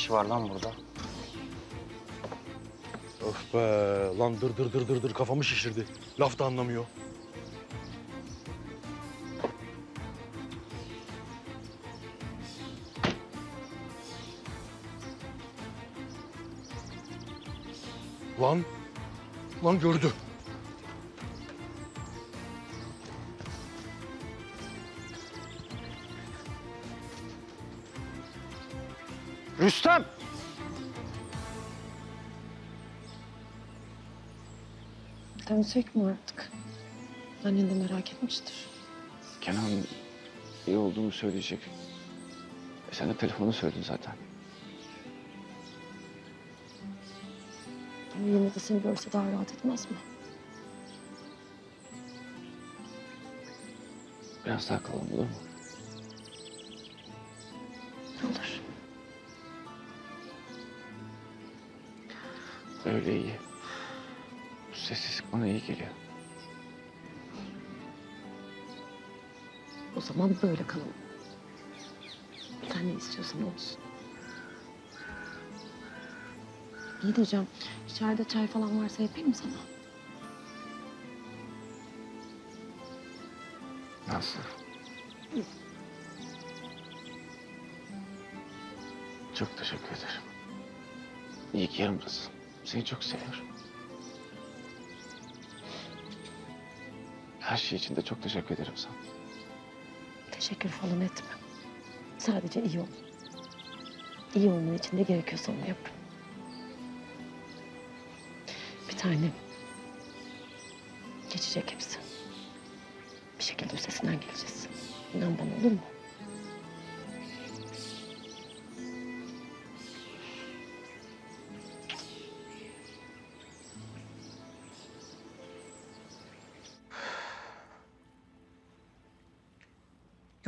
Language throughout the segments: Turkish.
işi var lan burada? Öf be lan dır dır dır dır dır kafamı şişirdi. Laf da anlamıyor. Lan, lan gördü. Rüstem! Dönsek mi artık? Annen de merak etmiştir. Kenan iyi olduğunu söyleyecek. E sen de telefonu söyledin zaten. Ama yine de seni görse daha rahat etmez mi? Biraz daha kalalım olur mu? Öyle iyi. Bu sessizlik bana iyi geliyor. O zaman böyle kalalım. Sen ne istiyorsan olsun. İyi diyeceğim. İçeride çay falan varsa yapayım mı sana? Nasıl? Çok teşekkür ederim. İyi ki yanımdasın. Seni çok seviyorum. Her şey için de çok teşekkür ederim sana. Teşekkür falan etme. Sadece iyi ol. İyi olman için ne gerekiyorsa onu yap. Bir tanem. Geçecek hepsi. Bir şekilde üstesinden geleceğiz. İnan bana olur mu?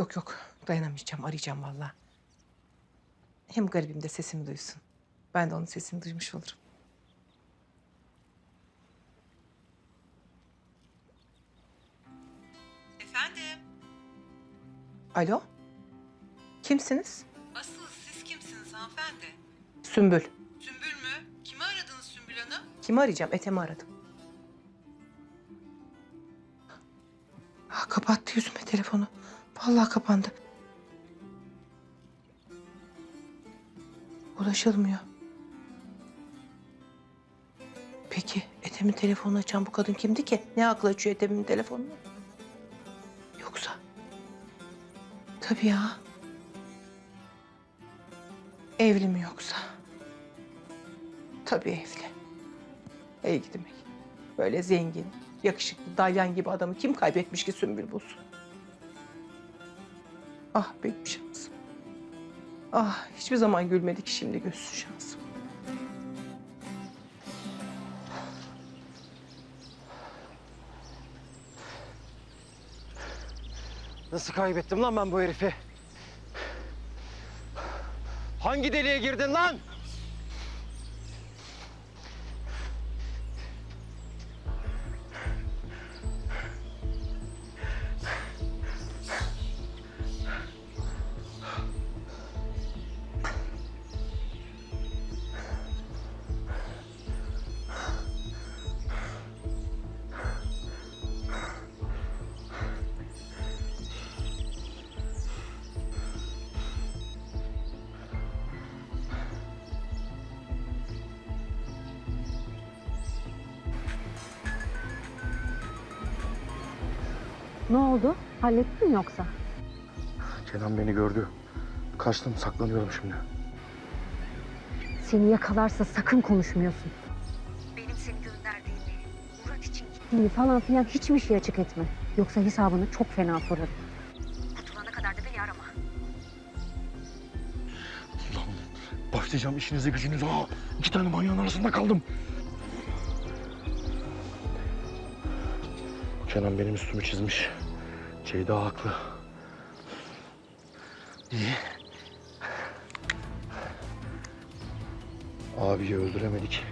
Yok yok dayanamayacağım arayacağım vallahi. Hem garibim de sesimi duysun. Ben de onun sesini duymuş olurum. Efendim? Alo? Kimsiniz? Asıl siz kimsiniz hanımefendi? Sümbül. Sümbül mü? Kimi aradınız Sümbül Hanım? Kimi arayacağım? Ethem'i aradım. Ha, kapattı yüzüme telefonu. Vallahi kapandı. Ulaşılmıyor. Peki Ethem'in telefonunu açan bu kadın kimdi ki? Ne aklı açıyor Ethem'in telefonunu? Yoksa? Tabii ya. Evli mi yoksa? Tabii evli. Ey demek. Böyle zengin, yakışıklı, dalyan gibi adamı kim kaybetmiş ki Sümbül bulsun? Ah benim şansım. Ah hiçbir zaman gülmedi ki şimdi gözsün şansım. Nasıl kaybettim lan ben bu herifi? Hangi deliğe girdin lan? Ne oldu? Hallettin mi yoksa? Kenan beni gördü. Kaçtım saklanıyorum şimdi. Seni yakalarsa sakın konuşmuyorsun. Benim seni gönderdiğimi, Murat için gittiğini falan filan hiçbir şey açık etme. Yoksa hesabını çok fena sorarım. Kurtulana kadar da beni arama. Lan başlayacağım işinize gücünüze. Aa, iki tane manyağın arasında kaldım. Kenan benim üstümü çizmiş. Ceyda haklı. İyi. Abiyi öldüremedik.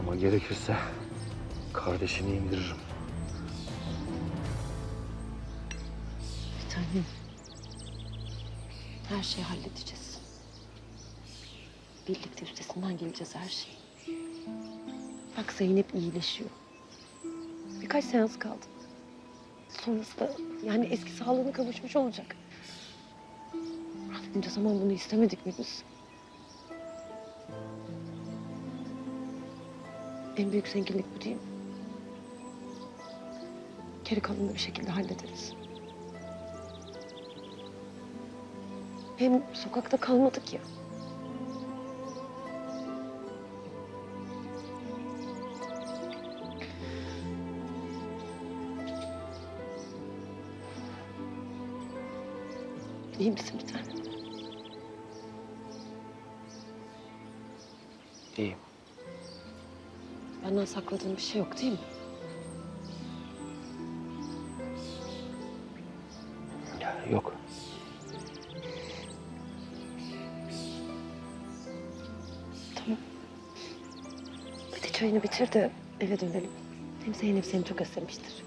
Ama gerekirse kardeşini indiririm. Bir tanem. Her şeyi halledeceğiz. birlikte üstesinden geleceğiz her şeyi. Bak Zeynep iyileşiyor. Birkaç seans kaldı. Sonrasında yani eski sağlığına kavuşmuş olacak. Bunca zaman bunu istemedik mi biz? En büyük zenginlik bu değil mi? Geri kalanını bir şekilde hallederiz. Hem sokakta kalmadık ya. İyi misin bir tanem? İyiyim. Benden sakladığın bir şey yok değil mi? Ya, yok. Tamam. Hadi çayını bitir de eve dönelim. Hem Zeynep seni çok özlemiştir.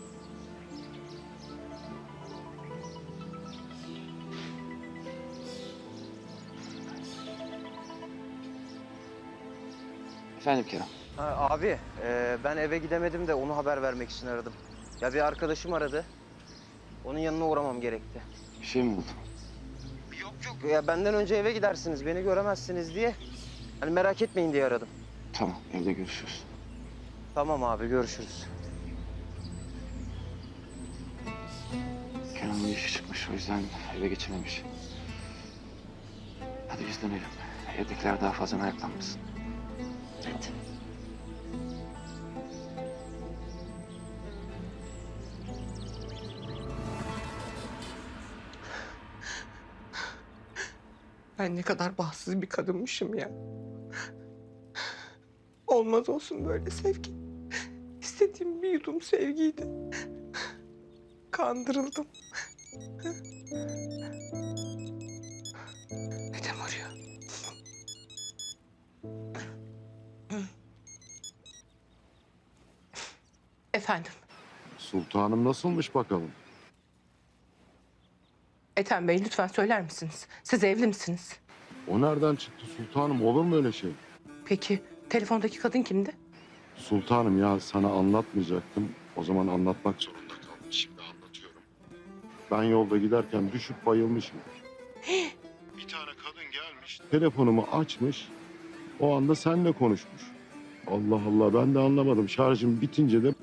Efendim Kerem. Ha, abi e, ben eve gidemedim de onu haber vermek için aradım. Ya bir arkadaşım aradı. Onun yanına uğramam gerekti. Bir şey mi buldun? Yok yok ya benden önce eve gidersiniz beni göremezsiniz diye. Hani merak etmeyin diye aradım. Tamam evde görüşürüz. Tamam abi görüşürüz. Kerem'in işi çıkmış o yüzden eve geçememiş. Hadi biz dönelim. Evdekiler daha fazla meraklanmasın. Ben ne kadar bahtsız bir kadınmışım ya. Olmaz olsun böyle sevgi. İstediğim bir yudum sevgiydi. Kandırıldım. Neden arıyor? Efendim, Sultanım nasılmış bakalım? Ethem Bey lütfen söyler misiniz? Siz evli misiniz? O nereden çıktı sultanım? Olur mu öyle şey? Peki telefondaki kadın kimdi? Sultanım ya sana anlatmayacaktım. O zaman anlatmak zorunda kaldım. Şimdi anlatıyorum. Ben yolda giderken düşüp bayılmışım. Bir tane kadın gelmiş. Telefonumu açmış. O anda seninle konuşmuş. Allah Allah ben de anlamadım. Şarjım bitince de